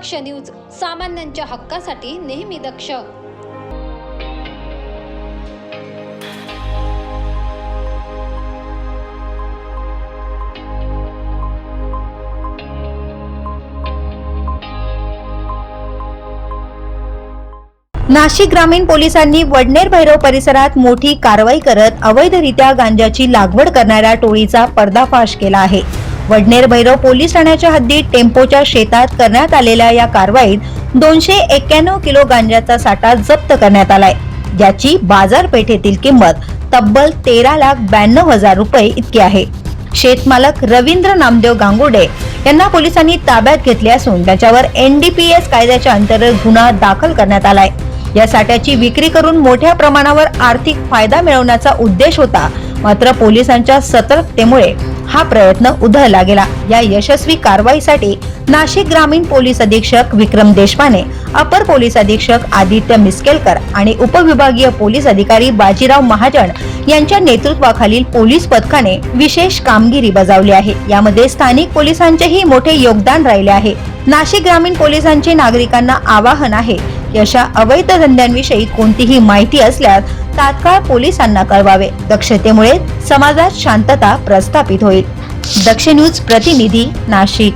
दक्ष news सामान्यांच्या हक्कासाठी नेहमी दक्ष. नाशिक ग्रामीण पोलिसांनी वडनेर भैरव परिसरात मोठी कारवाई करत अवैधरित्या गांजाची लागवड करणाऱ्या टोळीचा पर्दाफाश केला आहे. वडनेर भैरव पोलीस ठाण्याच्या हद्दीत टेम्पोच्या शेतात करण्यात आलेल्या या कारवाईत दोनशे एक्क्याण्णव किलो गांजाचा साठा जप्त करण्यात आलाय. ज्याची बाजारपेठेतील किंमत तब्बल तेरा लाख ब्याण्णव हजार रुपये इतकी आहे. शेतमालक रवींद्र नामदेव गांगुडे यांना पोलिसांनी ताब्यात घेतले असून त्याच्यावर एनडीपीएस कायद्याच्या अंतर्गत गुन्हा दाखल करण्यात आलाय. या साठ्याची विक्री करून मोठ्या प्रमाणावर आर्थिक फायदा मिळवण्याचा उद्देश होता मात्र पोलिसांच्या सतर्कतेमुळे हा प्रयत्न उधळला गेला. या यशस्वी कारवाईसाठी नाशिक ग्रामीण पोलीस अधीक्षक विक्रम देशपाने अपर पोलीस अधीक्षक आदित्य मिस्केलकर आणि उपविभागीय पोलीस अधिकारी बाजीराव महाजन यांच्या नेतृत्वाखालील पोलीस पथकाने विशेष कामगिरी बजावली आहे. यामध्ये स्थानिक पोलिसांचेही मोठे योगदान राहिले आहे. नाशिक ग्रामीण पोलिसांचे नागरिकांना आवाहन आहे की अशा अवैध धंद्यांविषयी कोणतीही माहिती असल्यास तात्काळ पोलिसांना कळवावे. दक्षतेमुळे समाजात शांतता प्रस्थापित होईल. दक्ष न्यूज प्रतिनिधी नाशिक.